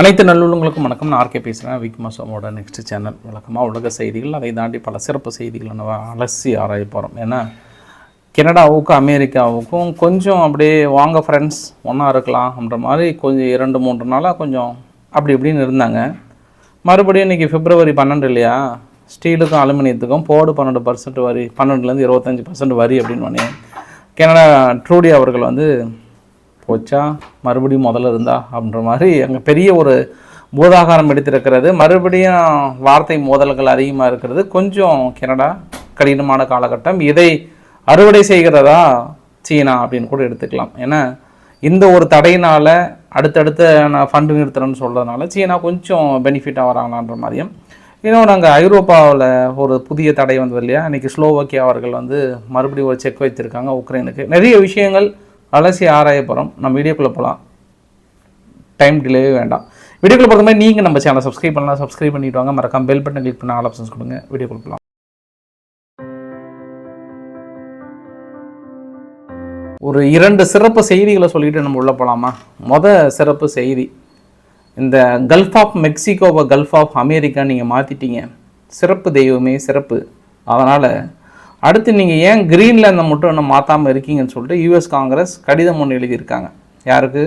அனைத்து நல்லுள்ளங்களுக்கும் வணக்கம். நான் ஆர்கே பேசுகிறேன் விக்மாசோமோட நெக்ஸ்ட் சேனல் வழக்கமாக உலக செய்திகள். அதை தாண்டி பல சிறப்பு செய்திகளை நம்ம அலசி ஆராய போகிறோம் ஏன்னா கனடாவுக்கும் அமெரிக்காவுக்கும் கொஞ்சம் அப்படியே வாங்க ஃப்ரெண்ட்ஸ் ஒன்றா இருக்கலாம் அப்படின்ற மாதிரி கொஞ்சம் இரண்டு மூன்று நாளாக கொஞ்சம் அப்படி இப்படின்னு இருந்தாங்க. மறுபடியும் இன்றைக்கி பிப்ரவரி பன்னெண்டு இல்லையா? ஸ்டீலுக்கும் அலுமினியத்துக்கும் போடு பன்னெண்டு பர்சன்ட் வரி பன்னெண்டுலேருந்து இருபத்தஞ்சி பர்சன்ட் வரி அப்படின்னு உடனே கனடா ட்ரூடி அவர்கள் வந்து போச்சா? மறுபடியும் முதல்ல இருந்தா? அப்படின்ற மாதிரி அங்கே பெரிய ஒரு பூதாகாரம் எடுத்திருக்கிறது மறுபடியும் வார்த்தை மோதல்கள் அதிகமாக இருக்கிறது. கொஞ்சம் கனடா கடினமான காலகட்டம். இதை அறுவடை செய்கிறதா சீனா அப்படின்னு கூட எடுத்துக்கலாம். ஏன்னா இந்த ஒரு தடையினால் அடுத்தடுத்த நான் ஃபண்டு நிறுத்துறேன்னு சொல்கிறதுனால சீனா கொஞ்சம் பெனிஃபிட்டாக வராங்களான்ற மாதிரியும். இன்னொன்று அங்கே ஐரோப்பாவில் ஒரு புதிய தடை வந்தது இல்லையா? இன்றைக்கி ஸ்லோவாக்கியா அவர்கள் வந்து மறுபடியும் ஒரு செக் வைத்திருக்காங்க உக்ரைனுக்கு. நிறைய விஷயங்கள் அலசி ஆராய போகிறோம் நம்ம வீடியோக்குள்ளே போகலாம் டைம் டிலேவே வேண்டாம். வீடியோக்குள்ளே போகிற மாதிரி நீங்கள் நம்ம சேனலை சப்ஸ்கிரைப் பண்ணலாம் சப்ஸ்கிரைப் பண்ணிட்டு வாங்க. மறக்காம பெல் பட்டன் கிளிக் பண்ண ஆல் ஆப்ஷன்ஸ் கொடுங்க. வீடியோக்குள்ளே போகலாம் ஒரு இரண்டு சிறப்பு செய்திகளை சொல்லிட்டு நம்ம உள்ளே போகலாமா மொத சிறப்பு செய்தி. இந்த கல்ஃப் ஆஃப் மெக்சிகோவை கல்ஃப் ஆஃப் அமெரிக்கா நீங்கள் மாற்றிட்டீங்க சிறப்பு தெய்வமே சிறப்பு. அதனால் அடுத்து நீங்கள் ஏன் கிரீன்லேண்டை மட்டும் இன்னும் மாற்றாமல் இருக்கீங்கன்னு சொல்லிட்டு யூஎஸ் காங்கிரஸ் கடிதம் ஒன்று எழுதியிருக்காங்க. யாருக்கு?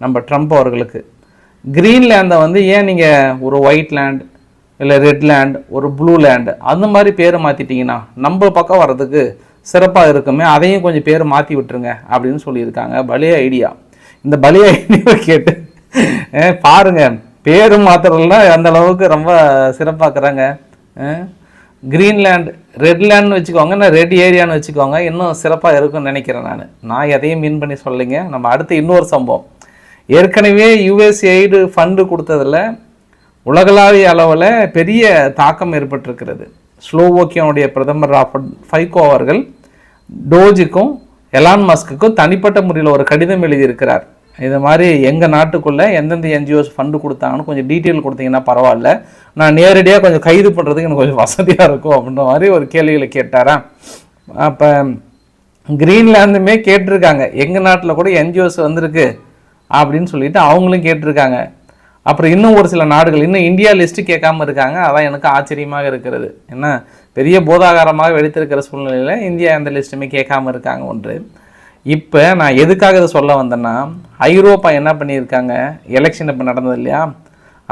நம்ம ட்ரம்ப் அவர்களுக்கு. கிரீன்லேண்டை வந்து ஏன் நீங்கள் ஒரு ஒயிட் லேண்ட் இல்லை ரெட் லேண்ட் ஒரு ப்ளூ லேண்ட் அந்த மாதிரி பேரை மாற்றிட்டிங்கன்னா நம்ம பக்கம் வர்றதுக்கு சிறப்பாக இருக்குமே அதையும் கொஞ்சம் பேர் மாற்றி விட்டுருங்க அப்படின்னு சொல்லியிருக்காங்க. பலிய ஐடியா இந்த பலிய ஐடியாவை கேட்டு பாருங்கள் பேர் மாத்திரம்லாம் அந்த அளவுக்கு ரொம்ப சிறப்பாக்குறாங்க. கிரீன்லேண்ட் ரெட்லேண்ட்னு வச்சுக்கோங்க. நான் ரெட் ஏரியான்னு வச்சுக்கோங்க. இன்னும் சிறப்பாக இருக்கும்னு நினைக்கிறேன் நான். நான் எதையும் மீன் பண்ணி சொல்லலைங்க. நம்ம அடுத்து இன்னொரு சம்பவம். ஏற்கனவே யூஎஸ் எய்டு ஃபண்டு கொடுத்ததில் உலகளாவிய அளவில் பெரிய தாக்கம் ஏற்பட்டிருக்கிறது. ஸ்லோவோக்கியாவுடைய பிரதமர் ராபர்ட் ஃபைகோ அவர்கள் டோஜுக்கும் எலான் மஸ்க்குக்கும் தனிப்பட்ட முறையில் ஒரு கடிதம் எழுதியிருக்கிறார். இது மாதிரி எங்கள் நாட்டுக்குள்ளே எந்தெந்த என்ஜிஓஸ் ஃபண்டு கொடுத்தாங்கன்னு கொஞ்சம் டீட்டெயில் கொடுத்தீங்கன்னா பரவாயில்ல. நான் நேரடியாக கொஞ்சம் கைது பண்ணுறதுக்கு எனக்கு கொஞ்சம் வசதியாக இருக்கும் அப்படின்ற மாதிரி ஒரு கேள்விகளை கேட்டாரா? அப்போ கிரீன்லாந்துமே கேட்டிருக்காங்க. எங்கள் நாட்டில் கூட என்ஜிஓஸ் வந்திருக்கு அப்படின்னு சொல்லிட்டு அவங்களும் கேட்டிருக்காங்க. அப்புறம் இன்னும் ஒரு சில நாடுகள் இன்னும் இந்தியா லிஸ்ட்டு கேட்காம இருக்காங்க. அதான் எனக்கு ஆச்சரியமாக இருக்கிறது. என்ன? பெரிய போதாகாரமாக வெடித்திருக்கிற சூழ்நிலையில் இந்தியா எந்த லிஸ்ட்டுமே கேட்காம இருக்காங்க ஒன்று. இப்போ நான் எதுக்காக இதை சொல்ல வந்தேன்னா ஐரோப்பா என்ன பண்ணியிருக்காங்க? எலெக்ஷன் இப்போ நடந்தது இல்லையா?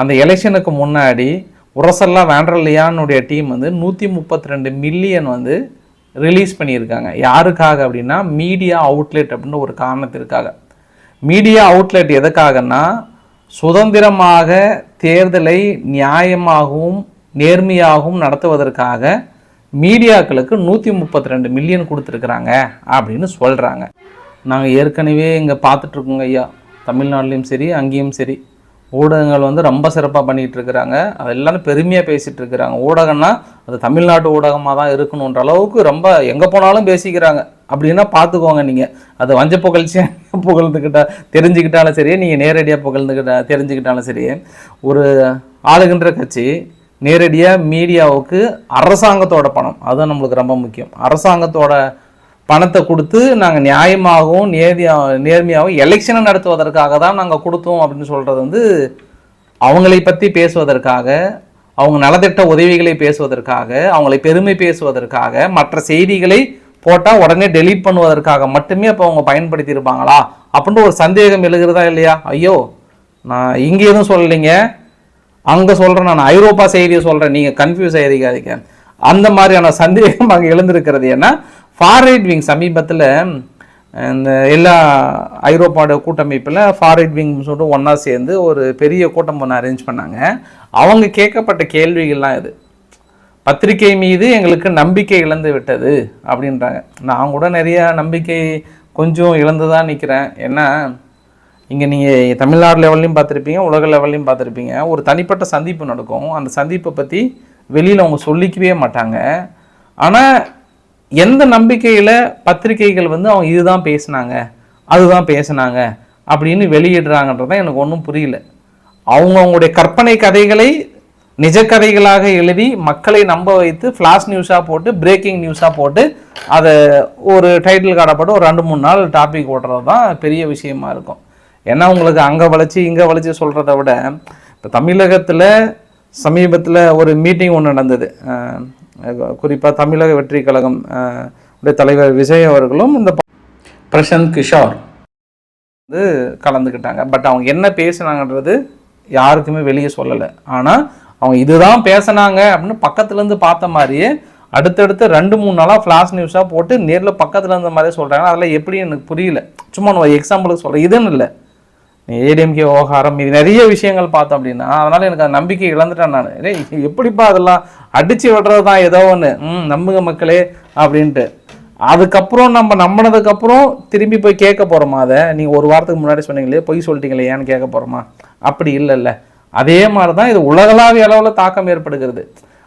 அந்த எலெக்ஷனுக்கு முன்னாடி உரசல்லா வேண்டர்லியானுடைய டீம் வந்து நூற்றி முப்பத்தி ரெண்டு மில்லியன் வந்து ரிலீஸ் பண்ணியிருக்காங்க. யாருக்காக அப்படின்னா மீடியா அவுட்லெட் அப்படின்னு ஒரு காரணத்திற்காக. மீடியா அவுட்லெட் எதுக்காகன்னா சுதந்திரமாக தேர்தலை நியாயமாகவும் நேர்மையாகவும் நடத்துவதற்காக மீடியாக்களுக்கு நூற்றி முப்பத்தி ரெண்டு மில்லியன் கொடுத்துருக்குறாங்க அப்படின்னு சொல்கிறாங்க நாங்கள் ஏற்கனவே இங்கே பார்த்துட்ருக்கோங்க ஐயா. தமிழ்நாட்டிலையும் சரி அங்கேயும் சரி. ஊடகங்கள் வந்து ரொம்ப சிறப்பாக பண்ணிகிட்டு இருக்கிறாங்க. அது எல்லாரும் பெருமையாக பேசிகிட்டு இருக்கிறாங்க. ஊடகம்னா அது தமிழ்நாட்டு ஊடகமாக தான் இருக்கணுன்ற அளவுக்கு ரொம்ப எங்கே போனாலும் பேசிக்கிறாங்க. அப்படின்னா பார்த்துக்கோங்க நீங்கள் அது வஞ்ச புகழ்ச்சியாக புகழ்ந்துக்கிட்டா தெரிஞ்சுக்கிட்டாலும் சரி நீங்கள் நேரடியாக புகழ்ந்துக்கிட்டா தெரிஞ்சுக்கிட்டாலும் சரி. ஒரு ஆளுகின்ற கட்சி நேரடியாக மீடியாவுக்கு அரசாங்கத்தோட பணம். அதுதான் நம்மளுக்கு ரொம்ப முக்கியம். அரசாங்கத்தோட பணத்தை கொடுத்து நாங்கள் நியாயமாகவும் நேர்மையா நேர்மையாகவும் எலெக்ஷனை நடத்துவதற்காக தான் நாங்கள் கொடுத்தோம் அப்படின்னு சொல்கிறது வந்து அவங்களை பற்றி பேசுவதற்காக அவங்க நலத்திட்ட உதவிகளை பேசுவதற்காக அவங்களை பெருமை பேசுவதற்காக மற்ற செய்திகளை போட்டால் உடனே டெலீட் பண்ணுவதற்காக மட்டுமே அப்போ அவங்க பயன்படுத்தியிருப்பாங்களா? அப்படின்ற ஒரு சந்தேகம் எழுகிறதா இல்லையா? ஐயோ நான் இங்கே எதுவும் சொல்லலைங்க. அங்கே சொல்கிறேன் நான் ஐரோப்பா செய்தியை சொல்கிறேன் நீங்கள் கன்ஃபியூஸ் ஆகிருக்காதீங்க அந்த மாதிரியான சந்தேகம் அங்கே எழுந்திருக்கிறது ஏன்னா ஃபார்ரைட் விங் சமீபத்தில் இந்த எல்லா ஐரோப்பாவோட கூட்டமைப்பில் ஃபார்ரைட் விங் சொல்லிட்டு ஒன்றா சேர்ந்து ஒரு பெரிய கூட்டம் ஒன்று அரேஞ்ச் பண்ணாங்க. அவங்க கேட்கப்பட்ட கேள்விகள்லாம் இது. பத்திரிகை மீது எங்களுக்கு நம்பிக்கை இழந்து விட்டது அப்படின்றாங்க. நான் கூட நிறையா நம்பிக்கை கொஞ்சம் இழந்து தான் நிற்கிறேன் ஏன்னா இங்கே நீங்கள் தமிழ்நாடு லெவல்லையும் பார்த்துருப்பீங்க உலக லெவல்லையும் பார்த்துருப்பீங்க. ஒரு தனிப்பட்ட சந்திப்பு நடக்கும். அந்த சந்திப்பை பற்றி வெளியில் அவங்க சொல்லிக்கவே மாட்டாங்க. ஆனால் எந்த நம்பிக்கையில் பத்திரிகைகள் வந்து அவங்க இதுதான் பேசுனாங்க அதுதான் பேசினாங்க அப்படின்னு வெளியிடுறாங்கன்றதான் எனக்கு ஒன்றும் புரியல. அவங்க அவங்களுடைய கற்பனை கதைகளை நிஜ கதைகளாக எழுதி மக்களை நம்ப வைத்து ஃப்ளாஷ் நியூஸாக போட்டு பிரேக்கிங் நியூஸாக போட்டு அதை ஒரு டைட்டில் கார்டை போட்டு ஒரு ரெண்டு மூணு நாள் டாபிக் ஓட்டுறது தான் பெரிய விஷயமா இருக்கும். ஏன்னா உங்களுக்கு அங்கே வளைச்சி இங்கே வளைச்சி சொல்கிறத விட இப்போ தமிழகத்தில் சமீபத்தில் ஒரு மீட்டிங் ஒன்று நடந்தது. குறிப்பாக தமிழக வெற்றி கழகம் உடைய தலைவர் விஜய் அவர்களும் இந்த ப- பிரசாந்த் கிஷோர் வந்து கலந்துக்கிட்டாங்க. பட் அவங்க என்ன பேசுனாங்கன்றது யாருக்குமே வெளியே சொல்லலை. ஆனால் அவங்க இதுதான் பேசுனாங்க அப்படின்னு பக்கத்துலேருந்து பார்த்த மாதிரியே அடுத்தடுத்து ரெண்டு மூணு நாளாக ஃப்ளாஷ் நியூஸாக போட்டு நேரில் பக்கத்தில் இருந்த மாதிரியே சொல்கிறாங்க அதெல்லாம் எப்படி எனக்கு புரியல. சும்மா நான் ஒரு எக்ஸாம்பிளுக்கு சொல்கிறேன் இதுன்னு இல்லை. ஏடிஎம்கே விவகாரம் இது நிறைய விஷயங்கள் பார்த்தோம் அப்படின்னா அதனால் எனக்கு அந்த நம்பிக்கை இழந்துட்டேன் நான். டேய் எப்படிப்பா அதெல்லாம் அடித்து விடுறது தான் ஏதோ ஒன்று ம் நம்புங்க மக்களே அப்படின்ட்டு. அதுக்கப்புறம் நம்ம நம்பினதுக்கப்புறம் திரும்பி போய் கேட்க போகிறோமா அதை? நீங்கள் ஒரு வாரத்துக்கு முன்னாடி சொன்னீங்களே பொய் சொல்லிட்டீங்களே ஏன்னு கேட்க போகிறோமா அப்படி இல்லைல்ல. அதே மாதிரி தான் இது உலகளாவிய அளவில் தாக்கம் ஏற்படுகிறது.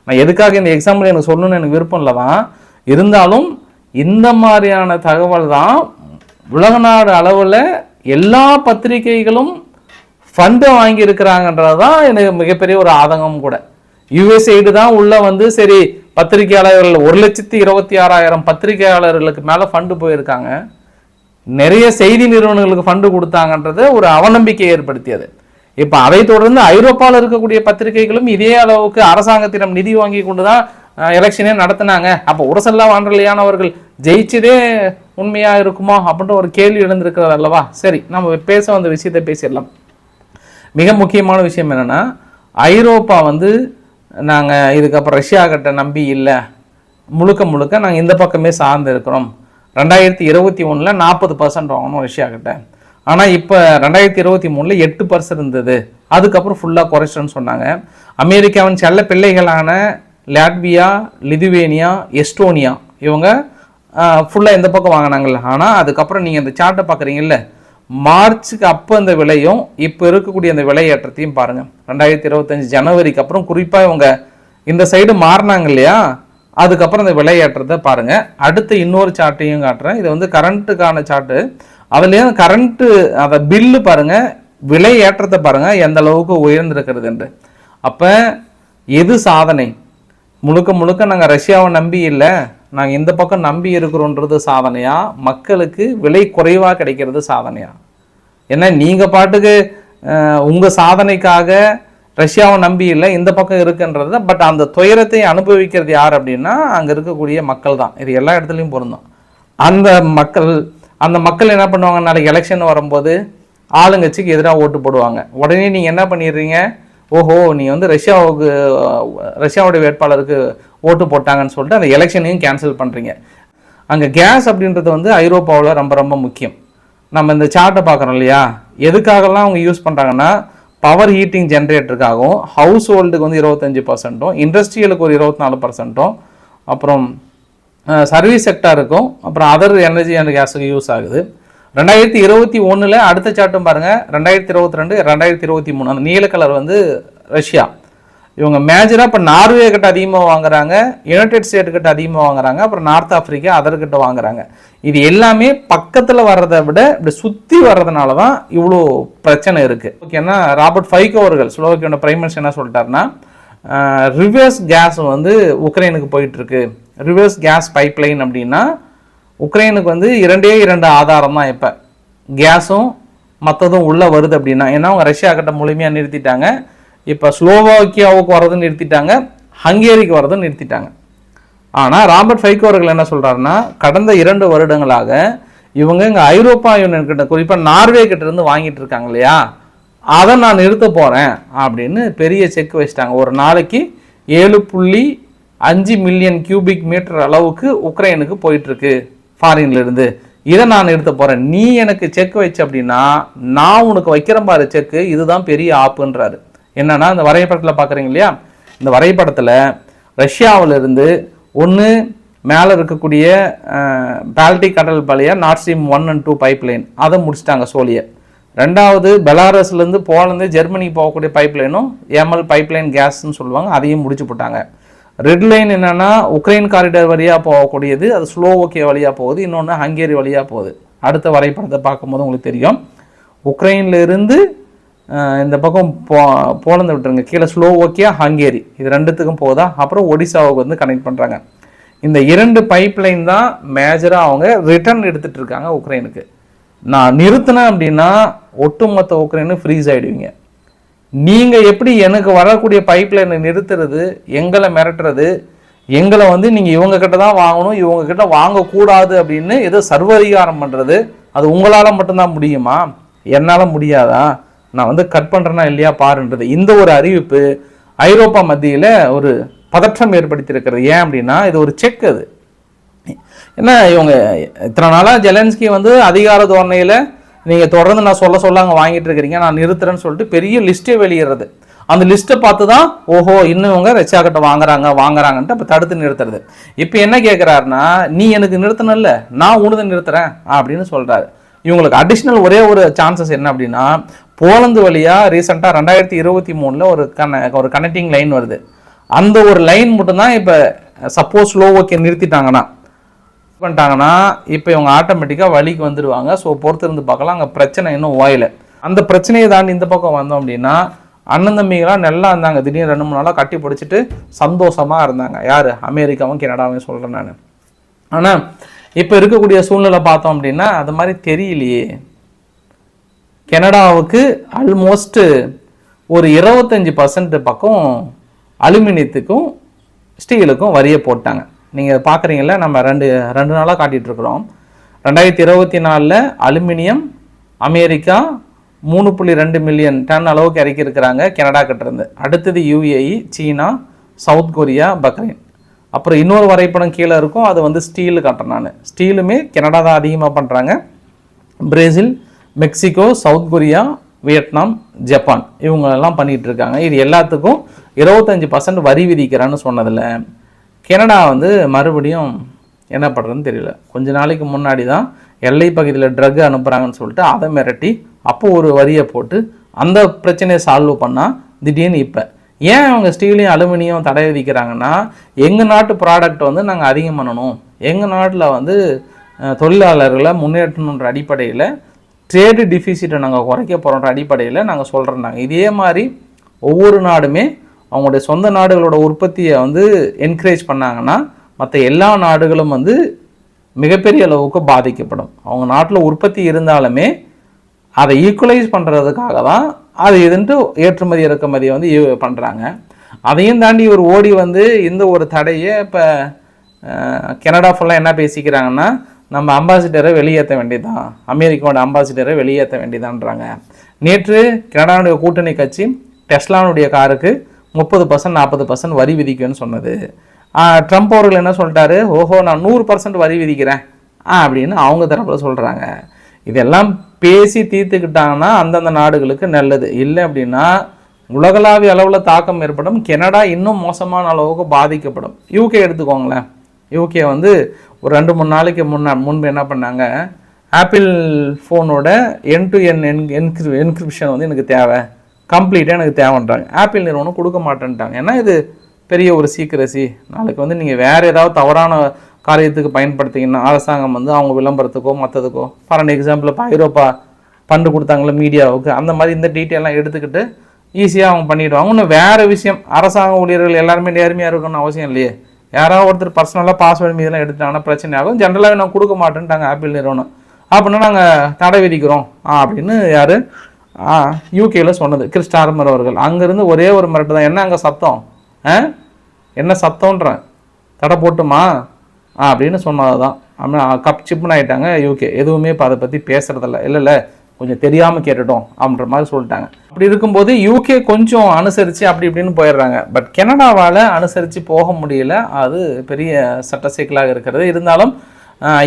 நான் எதுக்காக இந்த எக்ஸாம்பிள் எனக்கு சொல்லணும்னு எனக்கு விருப்பம் இல்லை தான். இருந்தாலும் இந்த மாதிரியான தகவல் தான் உலக நாடு அளவில் எல்லா பத்திரிகைகளும் ஃபண்டை வாங்கியிருக்கிறாங்கன்றது தான் எனக்கு மிகப்பெரிய ஒரு ஆதங்கம் கூட. யுஎஸ்ஐடு தான் உள்ளே வந்து சரி பத்திரிகையாளர்கள் ஒரு லட்சத்தி இருபத்தி ஆறாயிரம் பத்திரிகையாளர்களுக்கு மேலே ஃபண்டு போயிருக்காங்க. நிறைய செய்தி நிறுவனங்களுக்கு ஃபண்டு கொடுத்தாங்கன்றது ஒரு அவநம்பிக்கை ஏற்படுத்தியது. இப்போ அதை தொடர்ந்து ஐரோப்பாவில் இருக்கக்கூடிய பத்திரிகைகளும் இதே அளவுக்கு அரசாங்கத்திடம் நிதி வாங்கி கொண்டு தான் எலெக்ஷனே நடத்தினாங்க. அப்போ உரசல்லா வாண்டலையானவர்கள் ஜெயிச்சதே உண்மையாக இருக்குமா அப்படின்ற ஒரு கேள்வி எழுந்திருக்கிறது அல்லவா? சரி நம்ம பேச வந்த விஷயத்தை பேசிடலாம். மிக முக்கியமான விஷயம் என்னென்னா ஐரோப்பா வந்து நாங்கள் இதுக்கப்புறம் ரஷ்யா கிட்ட நம்பி இல்லை. முழுக்க முழுக்க நாங்கள் இந்த பக்கமே சார்ந்து இருக்கிறோம். ரெண்டாயிரத்தி இருபத்தி ஒன்றில் நாற்பது பர்சன்ட் வாங்கணும் ரஷ்யா கிட்ட. ஆனால் இப்போ ரெண்டாயிரத்தி இருபத்தி மூணில் எட்டு பர்சன்ட் இருந்தது. அதுக்கப்புறம் ஃபுல்லாக குறைச்சிட்டோன்னு சொன்னாங்க. அமெரிக்காவின் செல்ல பிள்ளைகளான லாட்வியா லிதுவேனியா எஸ்டோனியா இவங்க ஃபுல்லாக இந்த பக்கம் வாங்கினாங்கல்ல? ஆனால் அதுக்கப்புறம் நீங்கள் அந்த சார்ட்டை பார்க்குறீங்கல்ல மார்ச்சுக்கு அப்போ அந்த விலையும் இப்போ இருக்கக்கூடிய அந்த விலையேற்றத்தையும் பாருங்கள் ரெண்டாயிரத்தி இருபத்தஞ்சு ஜனவரிக்கு அப்புறம் குறிப்பாக இவங்க இந்த சைடு மாறினாங்க இல்லையா? அதுக்கப்புறம் அந்த விலையேற்றத்தை பாருங்கள் அடுத்து இன்னொரு சார்ட்டையும் காட்டுறேன். இது வந்து கரண்ட்டுக்கான சார்ட்டு அதுலேயும் கரண்ட்டு அதை பில்லு பாருங்கள் விலை ஏற்றத்தை பாருங்கள் எந்த அளவுக்கு உயர்ந்திருக்கிறதுன்று அப்போ எது சாதனை? முழுக்க முழுக்க நாங்கள் ரஷ்யாவை நம்பி இல்லை. நாங்கள் இந்த பக்கம் நம்பி இருக்கிறோன்றது சாதனையா? மக்களுக்கு விலை குறைவாக கிடைக்கிறது சாதனையா? ஏன்னா நீங்கள் பாட்டுக்கு உங்கள் சாதனைக்காக ரஷ்யாவை நம்பி இல்லை இந்த பக்கம் இருக்குன்றது பட் அந்த துயரத்தை அனுபவிக்கிறது யார் அப்படின்னா அங்கே இருக்கக்கூடிய மக்கள் தான். இது எல்லா இடத்துலையும் பொருந்தும். அந்த மக்கள் அந்த மக்கள் என்ன பண்ணுவாங்க? நாளைக்கு எலெக்ஷன் வரும்போது ஆளுங்கட்சிக்கு எதிராக ஓட்டு போடுவாங்க. உடனே நீங்கள் என்ன பண்ணிடுறீங்க? ஓஹோ நீ வந்து ரஷ்யாவுக்கு ரஷ்யாவுடைய வேட்பாளருக்கு ஓட்டு போட்டாங்கன்னு சொல்லிட்டு அந்த எலெக்ஷனையும் கேன்சல் பண்ணுறீங்க அங்கே கேஸ் அப்படின்றது வந்து ஐரோப்பாவில் ரொம்ப ரொம்ப முக்கியம். நம்ம இந்த சார்ட்டை பார்க்குறோம் இல்லையா? எதுக்காகலாம் அவங்க யூஸ் பண்ணுறாங்கன்னா பவர் ஹீட்டிங் ஜென்ரேட்டருக்காகவும் ஹவுஸ் ஹோல்டுக்கு வந்து இருபத்தஞ்சி பர்சன்ட்டும் இண்டஸ்ட்ரியலுக்கு ஒரு இருபத்தி நாலு பர்சன்ட்டும் அப்புறம் சர்வீஸ் செக்டாருக்கும் அப்புறம் அதர் எனர்ஜி அண்ட் கேஸுக்கு யூஸ் ஆகுது. ரெண்டாயிரத்தி இருபத்தி ஒன்றில் அடுத்த சார்ட்டும் பாருங்கள் ரெண்டாயிரத்தி இருபத்தி ரெண்டு ரெண்டாயிரத்தி இருபத்தி மூணு. அந்த நீல கலர் வந்து ரஷ்யா. இவங்க மேஜராக இப்போ நார்வே கிட்ட அதிகமாக வாங்குறாங்க. யுனைடெட் ஸ்டேட் கிட்ட அதிகமாக வாங்குறாங்க. அப்புறம் நார்த் ஆப்பிரிக்கா அதர்கிட்ட வாங்குறாங்க. இது எல்லாமே பக்கத்தில் வர்றதை விட இப்படி சுற்றி வர்றதுனால தான் இவ்வளோ பிரச்சனை இருக்குது ஓகேன்னா ராபர்ட் ஃபைகோ அவர்கள் ஸ்லோவாக்கியோட பிரைம் மினிஸ்டர் என்ன சொல்லிட்டாருன்னா ரிவர்ஸ் கேஸ் வந்து உக்ரைனுக்கு போயிட்டுருக்கு ரிவர்ஸ் கேஸ் பைப்லைன் அப்படின்னா உக்ரைனுக்கு வந்து இரண்டே இரண்டு ஆதாரம் தான் இப்போ. கேஸும் மற்றதும் உள்ளே வருது அப்படின்னா ஏன்னா அவங்க ரஷ்யா கிட்ட முழுமையாக நிறுத்திட்டாங்க. இப்போ ஸ்லோவாக்கியாவுக்கு வரதும் நிறுத்திட்டாங்க ஹங்கேரிக்கு வரதுன்னு நிறுத்திட்டாங்க. ஆனால் ராபர்ட் ஃபைகோ அவர்கள் என்ன சொல்கிறாருன்னா கடந்த இரண்டு வருடங்களாக இவங்க இங்கே ஐரோப்பா யூனியன் கிட்ட குறிப்பாக நார்வே கிட்டேருந்து வாங்கிட்டு இருக்காங்க இல்லையா? அதை நான் நிறுத்த போகிறேன் அப்படின்னு பெரிய செக் வச்சிட்டாங்க. ஒரு நாளைக்கு ஏழு புள்ளி அஞ்சு மில்லியன் கியூபிக் மீட்டர் அளவுக்கு உக்ரைனுக்கு போயிட்டுருக்கு ஃபாரின்லேருந்து இதை நான் எடுத்து போகிறேன் நீ எனக்கு செக் வச்சு அப்படின்னா நான் உனக்கு வைக்கிறேன் பாரு செக்கு இதுதான் பெரிய ஆப்புன்றாரு. என்னன்னா இந்த வரைபடத்தில் பார்க்குறீங்க இல்லையா? இந்த வரைபடத்தில் ரஷ்யாவிலிருந்து ஒன்று மேலே இருக்கக்கூடிய பால்டிக் கடல் பழைய North Stream one and two pipeline அதை முடிச்சிட்டாங்க சோழியை. ரெண்டாவது பெலாரஸ்லேருந்து போலந்து ஜெர்மனி போகக்கூடிய பைப் லைனும் எம்எல் பைப் லைன் கேஸ்ன்னு சொல்லுவாங்க. அதையும் முடிச்சு போட்டாங்க. ரெட் லைன் என்னென்னா உக்ரைன் காரிடர் வழியாக போகக்கூடியது அது ஸ்லோவோக்கிய வழியாக போகுது இன்னொன்று ஹங்கேரி வழியாக போகுது. அடுத்த வரைபடத்தை பார்க்கும்போது உங்களுக்கு தெரியும். உக்ரைன்லேருந்து இந்த பக்கம் போ போலந்து விட்டுருங்க. கீழே ஸ்லோவோக்கியா ஹங்கேரி இது ரெண்டுத்துக்கும் போகுதா? அப்புறம் ஒடிசாவுக்கு வந்து கனெக்ட் பண்ணுறாங்க இந்த இரண்டு பைப் லைன் தான் மேஜராக அவங்க ரிட்டர்ன் எடுத்துகிட்டு இருக்காங்க உக்ரைனுக்கு நான் நிறுத்தினேன் அப்படின்னா ஒட்டுமொத்த உக்ரைனு ஃப்ரீஸ் ஆகிடுவீங்க நீங்கள் எப்படி எனக்கு வரக்கூடிய பைப்லைனை நிறுத்துறது எங்களை மிரட்டுறது எங்களை வந்து நீங்கள் இவங்கக்கிட்ட தான் வாங்கணும் இவங்கக்கிட்ட வாங்கக்கூடாது அப்படின்னு ஏதோ சர்வதிகாரம் பண்ணுறது அது உங்களால் மட்டும்தான் முடியுமா? என்னால் முடியாதா? நான் வந்து கட் பண்ணுறேன்னா இல்லையா பாருன்றது. இந்த ஒரு அறிவிப்பு ஐரோப்பா மத்தியில் ஒரு பதற்றம் ஏற்படுத்தியிருக்கிறது. ஏன் அப்படின்னா இது ஒரு செக் அது. என்ன இவங்க இத்தனை நாளாக ஜெலன்ஸ்கி வந்து அதிகார தோரணையில் நீங்கள் தொடர்ந்து நான் சொல்ல சொல்ல அங்கே வாங்கிட்டு இருக்கிறீங்க நான் நிறுத்துறேன்னு சொல்லிட்டு பெரிய லிஸ்ட்டே வெளியிடுறது. அந்த லிஸ்ட்டை பார்த்து தான் ஓஹோ இன்னும் இவங்க ரெச்சாக்கட்டை வாங்குறாங்க வாங்குறாங்கன்ட்டு அப்போ தடுத்து நிறுத்துறது. இப்போ என்ன கேட்குறாருன்னா நீ எனக்கு நிறுத்தணும்ல நான் உனது நிறுத்துறேன் அப்படின்னு சொல்கிறாரு இவங்களுக்கு அடிஷ்னல் ஒரே ஒரு சான்சஸ் என்ன அப்படின்னா போலந்து வழியாக ரீசெண்டாக ரெண்டாயிரத்தி இருபத்தி மூணில் ஒரு கன ஒரு கனெக்டிங் லைன் வருது. அந்த ஒரு லைன் மட்டும்தான் இப்போ சப்போஸ் ஸ்லோ ஓகே நிறுத்திட்டாங்கன்னா பண்ணிட்டாங்கன்னா இப்போ இவங்க ஆட்டோமேட்டிக்காக வழிக்கு வந்துடுவாங்க ஸோ பொறுத்து இருந்து பார்க்கலாம். அங்கே பிரச்சனை இன்னும் ஓயல. அந்த பிரச்சனையை தாண்டி இந்த பக்கம் வந்தோம் அப்படின்னா அண்ணன் தம்பிகளாம் நல்லா இருந்தாங்க. திடீர்னு ரெண்டு மூணு நாளாக கட்டி பிடிச்சிட்டு சந்தோஷமாக இருந்தாங்க. யார்? அமெரிக்காவும் கனடாவும் சொல்கிறேன் நான். ஆனால் இப்போ இருக்கக்கூடிய சூழ்நிலை பார்த்தோம் அப்படின்னா அது மாதிரி தெரியலையே. கனடாவுக்கு ஆல்மோஸ்ட்டு ஒரு இருபத்தஞ்சி பர்சன்ட் பக்கம் அலுமினியத்துக்கும் ஸ்டீலுக்கும் வரியை போட்டாங்க. நீங்கள் பார்க்குறீங்கள நம்ம ரெண்டு ரெண்டு நாளாக காட்டிகிட்டு இருக்கிறோம் ரெண்டாயிரத்தி இருபத்தி நாலில் அலுமினியம் அமெரிக்கா மூணு புள்ளி ரெண்டு மில்லியன் டன் அளவுக்கு இறக்கி இருக்கிறாங்க கனடா கிட்டேருந்து. அடுத்தது யுஏஇ சீனா சவுத் கொரியா பக்ரைன் அப்புறம் இன்னொரு வரைபடம் கீழே இருக்கும் அது வந்து ஸ்டீலு காட்டுறேன் நான். ஸ்டீலுமே கனடா தான் அதிகமாக பண்ணுறாங்க Brazil Mexico South Korea Vietnam Japan. இவங்களெல்லாம் பண்ணிகிட்டு இருக்காங்க இது எல்லாத்துக்கும் இருபத்தஞ்சி பர்சன்ட் வரி விதிக்கிறான்னு சொன்னதில்லை. கனடா வந்து மறுபடியும் என்ன பண்ணுறதுன்னு தெரியல. கொஞ்ச நாளைக்கு முன்னாடி தான் எல்லை பகுதியில் ட்ரக் அனுப்புகிறாங்கன்னு சொல்லிட்டு அதை மிரட்டி அப்போ ஒரு வரியை போட்டு அந்த பிரச்சனையை சால்வ் பண்ணால் திடீர்னு இப்போ. ஏன் அவங்க ஸ்டீலையும் அலுமினியம் தடை விதிக்கிறாங்கன்னா எங்கள் நாட்டு ப்ராடக்ட் வந்து நாங்கள் அதிகம் பண்ணணும். எங்கள் நாட்டில் வந்து தொழிலாளர்களை முன்னேற்றணுன்ற அடிப்படையில் ட்ரேடு டிஃபிசிட்டை நாங்கள் குறைக்க போகிறோன்ற அடிப்படையில் நாங்கள் சொல்கிறோம் நாங்கள் இதே மாதிரி ஒவ்வொரு நாடுமே அவங்களுடைய சொந்த நாடுகளோட உற்பத்தியை வந்து என்கரேஜ் பண்ணாங்கன்னா மற்ற எல்லா நாடுகளும் வந்து மிகப்பெரிய அளவுக்கு பாதிக்கப்படும். அவங்க நாட்டில் உற்பத்தி இருந்தாலுமே அதை ஈக்குவலைஸ் பண்ணுறதுக்காக தான் அது இதுன்ட்டு ஏற்றுமதி இறக்குமதியை வந்து பண்ணுறாங்க அதையும் தாண்டி இவர் ஓடி வந்து இந்த ஒரு தடையை இப்போ கனடா ஃபுல்லாக என்ன பேசிக்கிறாங்கன்னா நம்ம அம்பாசிடரை வெளியேற்ற வேண்டியதான் அமெரிக்காவோட அம்பாசிடரை வெளியேற்ற வேண்டியதான்றாங்க நேற்று கனடாவுடைய கூட்டணி கட்சி டெஸ்லானுடைய காருக்கு முப்பது பர்சன்ட் நாற்பது பர்சன்ட் வரி விதிக்கும்னு சொன்னது. ட்ரம்ப் அவர்கள் என்ன சொல்லிட்டாரு? ஓஹோ நான் நூறு பர்சன்ட் வரி விதிக்கிறேன். ஆ அப்படின்னு அவங்க தரப்பில் சொல்கிறாங்க இதெல்லாம் பேசி தீர்த்துக்கிட்டாங்கன்னா அந்தந்த நாடுகளுக்கு நல்லது. இல்லை அப்படின்னா உலகளாவிய அளவில் தாக்கம் ஏற்படும். கனடா இன்னும் மோசமான அளவுக்கு பாதிக்கப்படும். யூகே எடுத்துக்கோங்களேன். யூகே வந்து ஒரு ரெண்டு மூணு நாளைக்கு முன்னா முன்பு என்ன பண்ணாங்க? ஆப்பிள் ஃபோனோட என் டு என் என்கிரி என்கிரிப்ஷன் வந்து எனக்கு தேவை. கம்ப்ளீட்டாக எனக்கு தேவைன்றாங்க. ஆப்பிள் நிறுவனம் கொடுக்க மாட்டேன்ட்டாங்க. ஏன்னா இது பெரிய ஒரு சீக்கிரசி நாளைக்கு வந்து நீங்கள் வேறு ஏதாவது தவறான காரியத்துக்கு பயன்படுத்திங்கன்னா அரசாங்கம் வந்து அவங்க விளம்பரத்துக்கோ மற்றதுக்கோ ஃபார் அன் எக்ஸாம்பிள் இப்போ ஐரோப்பா ஃபண்டு கொடுத்தாங்களே மீடியாவுக்கு அந்த மாதிரி இந்த டீட்டெயிலாம் எடுத்துக்கிட்டு ஈஸியாக அவங்க பண்ணிவிடுவாங்க இன்னும் வேறு விஷயம் அரசாங்க ஊழியர்கள் எல்லாருமே நேர்மையாக இருக்கணும்னு அவசியம் இல்லையே. யாராவது ஒருத்தர் பர்சனலாக பாஸ்வேர்டு மீதெல்லாம் எடுத்துட்டாங்கன்னா பிரச்சனை ஆகும். ஜென்ரலாகவே நான் கொடுக்க மாட்டேன்ட்டாங்க ஆப்பிள் நிறுவனம் அப்படின்னா நாங்கள் தடை விதிக்கிறோம். அப்படின்னு யார் யூகேயில் சொன்னது கிறிஸ்டார்மர் அவர்கள். அங்கேருந்து ஒரே ஒரு மிரட்டு தான். என்ன அங்கே சத்தம்? ஆ? என்ன சத்தம்ன்றேன் தடை போட்டுமா? ஆ அப்படின்னு சொன்னது தான். ஆனால் கப் சிப்னு ஆகிட்டாங்க யூகே எதுவுமே இப்போ அதை பற்றி பேசுகிறதில்ல இல்லை இல்லை கொஞ்சம் தெரியாமல் கேட்டுட்டோம் அப்படின்ற மாதிரி சொல்லிட்டாங்க. அப்படி இருக்கும்போது யூகே கொஞ்சம் அனுசரித்து அப்படி இப்படின்னு போயிடுறாங்க. பட் கனடாவால் அனுசரித்து போக முடியல. அது பெரிய சட்ட சிக்கலாக இருக்கிறது. இருந்தாலும்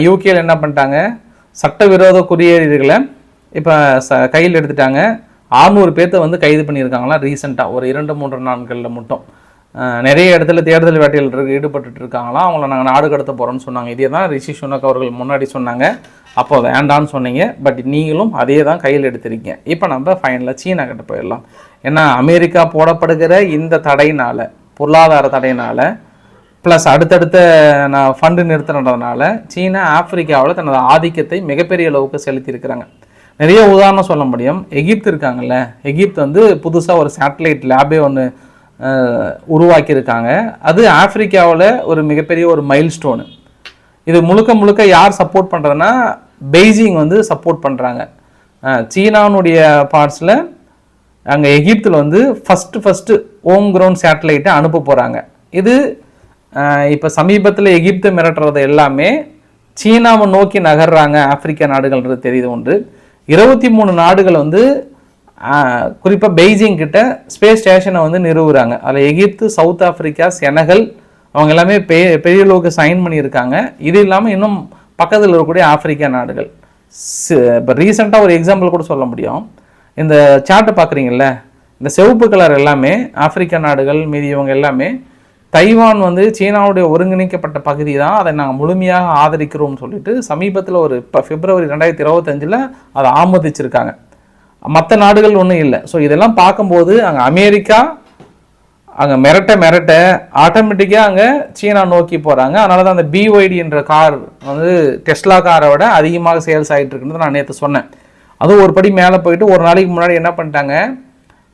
யூகேயில் என்ன பண்ணிட்டாங்க? சட்டவிரோத குடியேறிகளை இப்போ ச கையில் எடுத்துட்டாங்க. ஆறுநூறு பேர்த்த வந்து கைது பண்ணியிருக்காங்களாம் ரீசெண்டாக ஒரு இரண்டு மூன்று நாட்களில் மட்டும். நிறைய இடத்துல தேடுதல் வேட்டையில் ஈடுபட்டு ஈடுபட்டுட்டு இருக்காங்களாம் அவங்கள நாங்கள் நாடு கடத்த போகிறோம்னு சொன்னாங்க. இதே தான் ரிஷி சுனக் அவர்கள் முன்னாடி சொன்னாங்க. அப்போ வேண்டான்னு சொன்னீங்க. பட் நீங்களும் அதே தான் கையில் எடுத்திருக்கீங்க. இப்போ நம்ம ஃபைனலாக சீனா கிட்ட போயிடலாம். ஏன்னா அமெரிக்கா போடப்படுகிற இந்த தடையினால் பொருளாதார தடையினால் ப்ளஸ் அடுத்தடுத்த நான் ஃபண்டு நிறுத்தினதுனால சீனா ஆப்பிரிக்காவில் தனது ஆதிக்கத்தை மிகப்பெரிய அளவுக்கு செலுத்தியிருக்கிறாங்க. நிறைய உதாரணம் சொல்ல முடியும். எகிப்து இருக்காங்கல்ல எகிப்து வந்து புதுசாக ஒரு சேட்டலைட் லேபே ஒன்று உருவாக்கியிருக்காங்க. அது ஆப்பிரிக்காவில் ஒரு மிகப்பெரிய ஒரு மைல் ஸ்டோனு இது முழுக்க முழுக்க யார் சப்போர்ட் பண்ணுறதுன்னா பெய்ஜிங் வந்து சப்போர்ட் பண்ணுறாங்க சீனானுடைய பார்ட்ஸில் அங்கே எகிப்தில் வந்து ஃபஸ்ட்டு ஃபஸ்ட்டு ஹோம் கிரவுண்ட் சேட்டலைட்டை அனுப்ப போகிறாங்க இது இப்போ சமீபத்தில் எகிப்தை மிரட்டுறது எல்லாமே சீனாவை நோக்கி நகர்றாங்க ஆப்பிரிக்க நாடுகள்ன்றது தெரியுது ஒன்று. இருபத்தி மூணு நாடுகள் வந்து குறிப்பாக பெய்ஜிங் கிட்ட ஸ்பேஸ் ஸ்டேஷனை வந்து நிறுவுறாங்க. அதில் எகிப்து சவுத் ஆப்பிரிக்கா செனகல் அவங்க எல்லாமே பெரிய பெரிய அளவுக்கு சைன் பண்ணியிருக்காங்க. இது இல்லாமல் இன்னும் பக்கத்தில் இருக்கக்கூடிய ஆப்பிரிக்கா நாடுகள். இப்போ ரீசெண்டாக ஒரு எக்ஸாம்பிள் கூட சொல்ல முடியும். இந்த சார்ட்டை பார்க்குறீங்கல்ல இந்த சிவப்பு கலர் எல்லாமே ஆப்பிரிக்கா நாடுகள் மீதி இவங்க எல்லாமே தைவான் வந்து சீனாவுடைய ஒருங்கிணைக்கப்பட்ட பகுதி தான் அதை நாங்கள் முழுமையாக ஆதரிக்கிறோம்னு சொல்லிட்டு சமீபத்தில் ஒரு இப்போ பிப்ரவரி ரெண்டாயிரத்தி இருபத்தஞ்சில் அதை ஆமோதிச்சிருக்காங்க. மற்ற நாடுகள் ஒன்றும் இல்லை. ஸோ இதெல்லாம் பார்க்கும்போது அங்கே அமெரிக்கா அங்கே மிரட்ட மிரட்ட ஆட்டோமேட்டிக்காக அங்கே சீனா நோக்கி போகிறாங்க அதனால தான் அந்த பிஒய்டி என்ற கார் வந்து டெஸ்லா காரை விட அதிகமாக சேல்ஸ் ஆகிட்டு இருக்குன்னு நான் நேற்று சொன்னேன். அதுவும் ஒரு படி மேலே போயிட்டு ஒரு நாளைக்கு முன்னாடி என்ன பண்ணிட்டாங்க?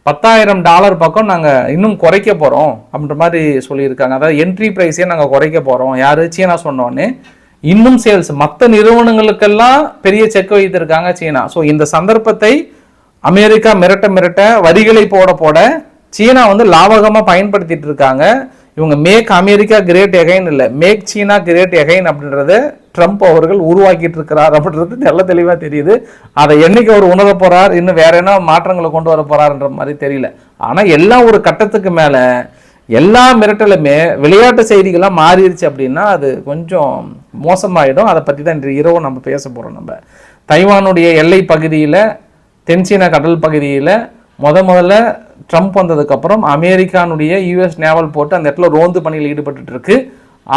பத்தாயிரம் டாலர் பக்கம் நாங்கள் இன்னும் குறைக்க போகிறோம் அப்படின்ற மாதிரி சொல்லியிருக்காங்க. அதாவது என்ட்ரி ப்ரைஸே நாங்கள் குறைக்க போகிறோம் யார்? சீனா சொன்னோன்னே. இன்னும் சேல்ஸ் மற்ற நிறுவனங்களுக்கெல்லாம் பெரிய செக் வைத்திருக்காங்க சீனா. ஸோ இந்த சந்தர்ப்பத்தை அமெரிக்கா மிரட்ட மிரட்ட வரிகளை போட போட சீனா வந்து லாபகமாக பயன்படுத்திட்டு இருக்காங்க. இவங்க மேக் அமெரிக்கா கிரேட் எகைன் இல்லை. மேக் சீனா கிரேட் எகைன் அப்படின்றத ட்ரம்ப் அவர்கள் உருவாக்கிட்டு இருக்கிறார் அப்படின்றது நல்ல தெளிவாக தெரியுது. அதை என்றைக்கு அவர் உணர போகிறார் இன்னும் வேற என்ன மாற்றங்களை கொண்டு வர போகிறார்ன்ற மாதிரி தெரியல. ஆனால் எல்லாம் ஒரு கட்டத்துக்கு மேலே எல்லா மிரட்டலுமே விளையாட்டு செய்திகளாக மாறிடுச்சு அப்படின்னா அது கொஞ்சம் மோசமாயிடும். அதை பற்றி தான் இன்று இரவு நம்ம பேச போகிறோம் நம்ம. தைவானுடைய எல்லை பகுதியில் தென்சீன கடல் பகுதியில் முத முதல்ல ட்ரம்ப் வந்ததுக்கப்புறம் அமெரிக்கானுடைய யூஎஸ் நேவல் போட்டு அந்த இடத்துல ரோந்து பணியில் ஈடுபட்டு இருக்கு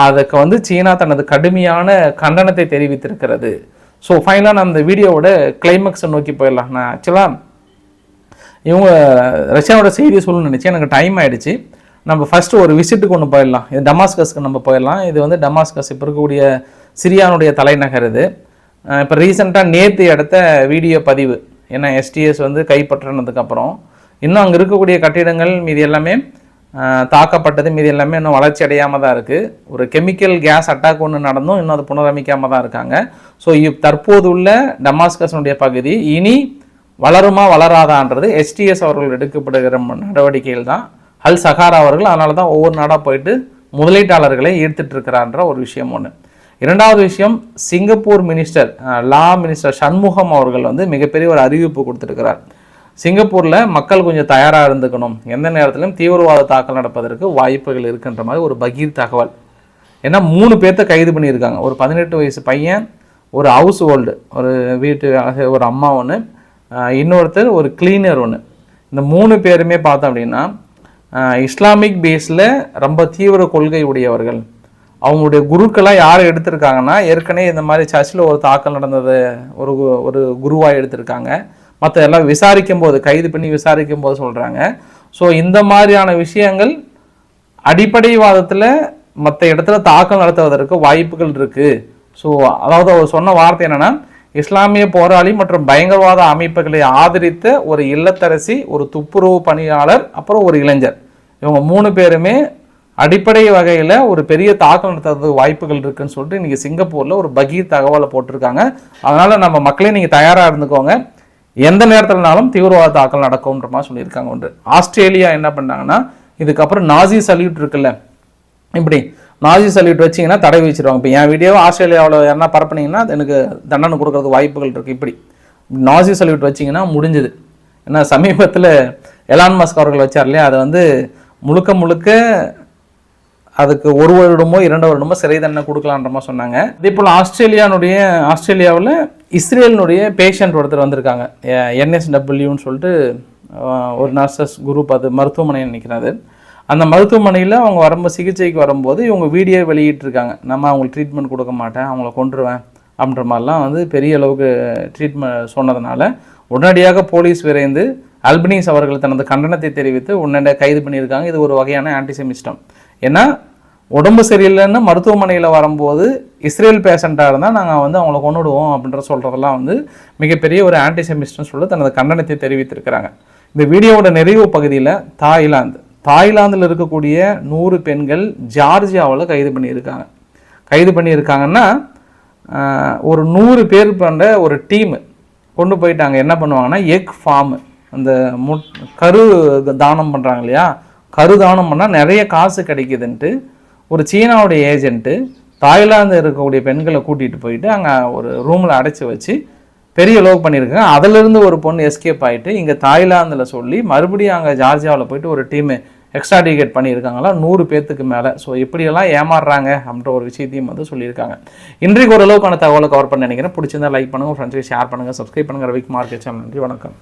அதுக்கு வந்து சீனா தனது கடுமையான கண்டனத்தை தெரிவித்திருக்கிறது. ஸோ ஃபைனலாக நான் அந்த வீடியோவோட கிளைமேக்ஸை நோக்கி போயிடலாம். நான் ஆக்சுவலாக இவங்க ரஷ்யாவோட செய்தி சொல்லணும்னு நினச்சி எனக்கு டைம் ஆகிடுச்சு நம்ம ஃபஸ்ட்டு ஒரு விசிட்டுக்கு ஒன்று போயிடலாம். இது டமாஸ்கஸ்க்கு நம்ம போயிடலாம். இது வந்து டமாஸ்கஸ் இப்போ இருக்கக்கூடிய சிரியானுடைய தலைநகர் இது. இப்போ ரீசெண்டாக நேற்று எடுத்த வீடியோ பதிவு. ஏன்னா எஸ்டிஎஸ் வந்து கைப்பற்றினதுக்கப்புறம். இன்னும் அங்கே இருக்கக்கூடிய கட்டிடங்கள் மீதி எல்லாமே தாக்கப்பட்டது மீதி எல்லாமே இன்னும் வளர்ச்சி அடையாமல் தான் இருக்குது ஒரு கெமிக்கல் கேஸ் அட்டாக் ஒன்று நடந்தும் இன்னும் அது புனரமைக்காமல் தான் இருக்காங்க. ஸோ இப் தற்போது உள்ள டமாஸ்கஸனுடைய பகுதி இனி வளருமா வளராதான்றது எஸ்டிஎஸ் அவர்கள் எடுக்கப்படுகிற நடவடிக்கைகள் தான். அல் சஹாரா அவர்கள் அதனால தான் ஒவ்வொரு நாடாக போயிட்டு முதலீட்டாளர்களை ஈர்த்துட்ருக்கிறான்ற ஒரு விஷயம் ஒன்று இரண்டாவது விஷயம் Singapore minister law minister Shanmugam அவர்கள் வந்து மிகப்பெரிய ஒரு அறிவிப்பு கொடுத்துருக்கிறார். சிங்கப்பூரில் மக்கள் கொஞ்சம் தயாராக இருந்துக்கணும். எந்த நேரத்திலும் தீவிரவாத தாக்கல் நடப்பதற்கு வாய்ப்புகள் இருக்குன்ற மாதிரி ஒரு பகீர் தகவல். ஏன்னா மூணு பேர்த்த கைது பண்ணியிருக்காங்க. ஒரு பதினெட்டு வயசு பையன் ஒரு ஹவுஸ் ஹோல்டு ஒரு வீட்டு ஒரு அம்மா ஒன்று இன்னொருத்தர் ஒரு கிளீனர் ஒன்று இந்த மூணு பேருமே பார்த்தோம் அப்படின்னா இஸ்லாமிக் பேஸில் ரொம்ப தீவிர கொள்கை உடையவர்கள். அவங்களுடைய குருக்களாக யார் எடுத்திருக்காங்கன்னா ஏற்கனவே இந்த மாதிரி சர்ச்சில் ஒரு தாக்கல் நடந்தது ஒரு ஒரு குருவாக எடுத்திருக்காங்க. மற்ற எல்லாம் விசாரிக்கும் போது கைது பண்ணி விசாரிக்கும் போது சொல்கிறாங்க ஸோ இந்த மாதிரியான விஷயங்கள் அடிப்படைவாதத்தில் மற்ற இடத்துல தாக்கம் நடத்துவதற்கு வாய்ப்புகள் இருக்குது ஸோ அதாவது அவர் சொன்ன வார்த்தை என்னென்னா இஸ்லாமிய போராளி மற்றும் பயங்கரவாத அமைப்புகளை ஆதரித்த ஒரு இல்லத்தரசி ஒரு துப்புரவு பணியாளர் அப்புறம் ஒரு இளைஞர். இவங்க மூணு பேருமே அடிப்படை வகையில் ஒரு பெரிய தாக்கம் நடத்துறது வாய்ப்புகள் இருக்குன்னு சொல்லிட்டு இன்றைக்கி சிங்கப்பூரில் ஒரு பகீர் தகவலை போட்டிருக்காங்க. அதனால் நம்ம மக்களே நீங்கள் தயாராக இருந்துக்கோங்க. எந்த நேரத்தில்னாலும் தீவிரவாத தாக்கல் நடக்கும்ன்ற மாதிரி சொல்லியிருக்காங்க ஒன்று. ஆஸ்திரேலியா என்ன பண்ணாங்கன்னா இதுக்கப்புறம் நாசி சல்யூட் இருக்குல்ல இப்படி நாசி சல்யூட் வச்சிங்கன்னா தடை வச்சிருவாங்க இப்போ என் வீடியோவை ஆஸ்திரேலியாவில் என்ன பரப்புனீங்கன்னா எனக்கு தண்டனை கொடுக்கறதுக்கு வாய்ப்புகள் இருக்குது இப்படி. நாசி சல்யூட் வச்சிங்கன்னா முடிஞ்சுது. ஏன்னா சமீபத்தில் எலான் மஸ்க் அவர்கள் வச்சார் இல்லையா அதை வந்து முழுக்க முழுக்க அதுக்கு ஒரு வருடமோ இரண்டு வருடமோ சிறை தண்டனை கொடுக்கலான்ற மாதிரி சொன்னாங்க. அதே போல் ஆஸ்திரேலியானுடைய ஆஸ்திரேலியாவில் இஸ்ரேலினுடைய பேஷண்ட் ஒருத்தர் வந்திருக்காங்க. என்எஸ்டபிள்யூன்னு சொல்லிட்டு ஒரு நர்சஸ் குரூப் அது மருத்துவமனை நிற்கிறாரு அந்த மருத்துவமனையில் அவங்க வரும்போது சிகிச்சைக்கு வரும்போது இவங்க வீடியோ வெளியிட்டிருக்காங்க. நம்ம அவங்களுக்கு ட்ரீட்மெண்ட் கொடுக்க மாட்டேன் அவங்கள கொண்டுருவேன் அப்படின்ற மாதிரிலாம் வந்து பெரிய அளவுக்கு ட்ரீட்மெண்ட் சொன்னதுனால உடனடியாக போலீஸ் விரைந்து அல்பனீஸ் அவர்கள் தனது கண்டனத்தை தெரிவித்து உடனடியாக கைது பண்ணியிருக்காங்க. இது ஒரு வகையான ஆன்டிசெமிஸ்டம் ஏன்னா உடம்பு சரியில்லைன்னு மருத்துவமனையில் வரும்போது இஸ்ரேல் பேஷண்ட்டாக இருந்தால் நாங்கள் வந்து அவங்கள கொண்டுடுவோம் அப்படின்ற சொல்கிறதெல்லாம் வந்து மிகப்பெரிய ஒரு ஆன்டிசெமிஸ்ட்னு சொல்லி தனது கண்டனத்தை தெரிவித்திருக்கிறாங்க. இந்த வீடியோவோட நிறைவு பகுதியில் தாய்லாந்து. தாய்லாந்தில் இருக்கக்கூடிய நூறு பெண்கள் ஜார்ஜியாவில் கைது பண்ணியிருக்காங்க. கைது பண்ணியிருக்காங்கன்னா ஒரு நூறு பேர் பண்ணுற ஒரு டீமு கொண்டு போயிட்டாங்க என்ன பண்ணுவாங்கன்னா எக் ஃபார்மு அந்த முட் கரு தானம் பண்ணுறாங்க இல்லையா? கரு தானம் பண்ணால் நிறைய காசு கிடைக்குதுன்ட்டு ஒரு சீனாவுடைய ஏஜென்ட்டு தாய்லாந்து இருக்கக்கூடிய பெண்களை கூட்டிகிட்டு போயிட்டு அங்கே ஒரு ரூமில் அடைச்சி வச்சு பெரிய லோக் பண்ணியிருக்காங்க. அதிலிருந்து ஒரு பொண்ணு எஸ்கேப் ஆகிட்டு இங்கே தாய்லாந்தில் சொல்லி மறுபடியும் அங்கே ஜார்ஜியாவில் போயிட்டு ஒரு டீமு எக்ஸ்ட்ரா டிக்கெட் பண்ணியிருக்காங்களா? நூறு பேர்த்துக்கு மேலே. ஸோ இப்படியெல்லாம் ஏமாறுறாங்க அப்படின்ற ஒரு விஷயத்தையும் வந்து சொல்லியிருக்காங்க. இன்றைக்கு ஓரளவுக்கான தகவலை கவர் பண்ண நினைக்கிறேன். பிடிச்சிருந்தா லைக் பண்ணுங்கள் ஃப்ரெண்ட்ஸுக்கு ஷேர் பண்ணுங்கள் சப்ஸ்கிரைப் பண்ணுங்கள் ரவிக்குமார் மார்க்கெட் சேனல் நன்றி வணக்கம்.